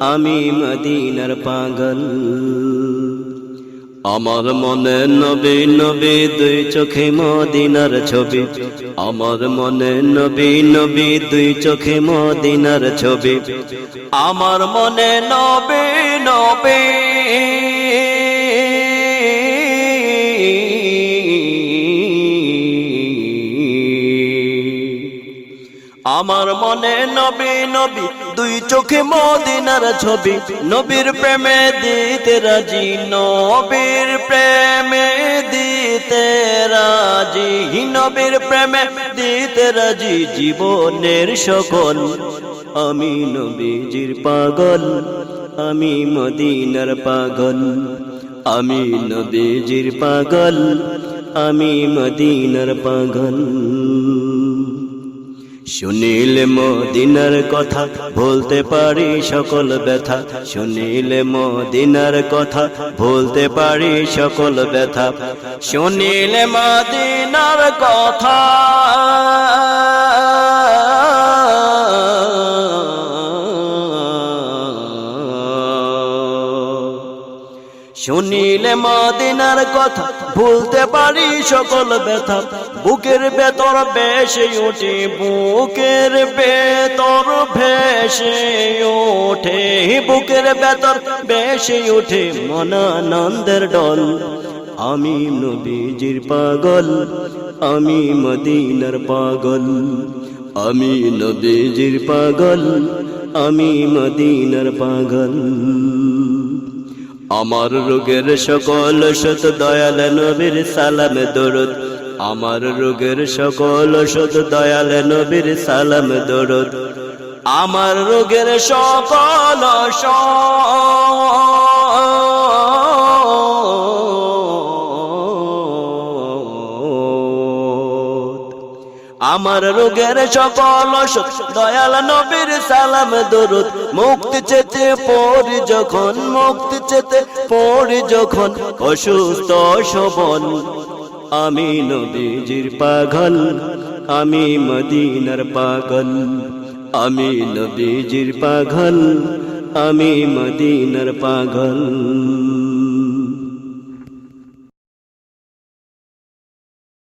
আমি মদিনার পাগল। আমার মনে নবী, নবে, দুই চোখে মদিনার ছবি। আমার মনে নবী, নবে, দুই চোখে মদিনার ছবি। আমার মনে নবে, নবী। আমার মনে নবী নবী, দুই চোখে মদিনার ছবি। নবীর প্রেমে দিতে রাজি, নবীর প্রেমে দিতে রাজি। নবীর প্রেমে দিতে রাজি জীবনের সকল। আমি নবীজির পাগল, আমি মদিনার পাগল। আমি নবীজির পাগল, আমি মদিনার পাগল। শুনিলে মদিনার কথা, বলতে পারি সকল ব্যথা। শুনিলে মদিনার কথা, বলতে পারি সকল ব্যথা। শুনিলে মদিনার কথা। শুনিলে মদিনার কথা, ভুলতে পারি সকল ব্যথা। বুকের বেতর বেশে ওঠে, বুকের বেতর ভেসে ওঠে। বুকের ভেতর বেশে ওঠে মনানন্দের ডল আমি নবীজির পাগল, আমি মদিনার পাগল। আমি নবীজির পাগল, আমি মদিনার পাগল। আমার রোগের সকল শত দয়াল নবীর সালাম দরদ। আমার রোগের সকল শত দয়াল নবীর সালাম দরদ। আমার রোগের সকল আমার রোগের সকল দয়াল নবীর সালাম, দরুদ। মুক্তি চেতে পড়ি যখন, মুক্তি চেতে পড়ি যখন, অসুস্থ সবল আমি নবীজির পাগল, আমি মদিনার পাগল। আমি নবীজির পাগল, আমি মদিনার পাগল।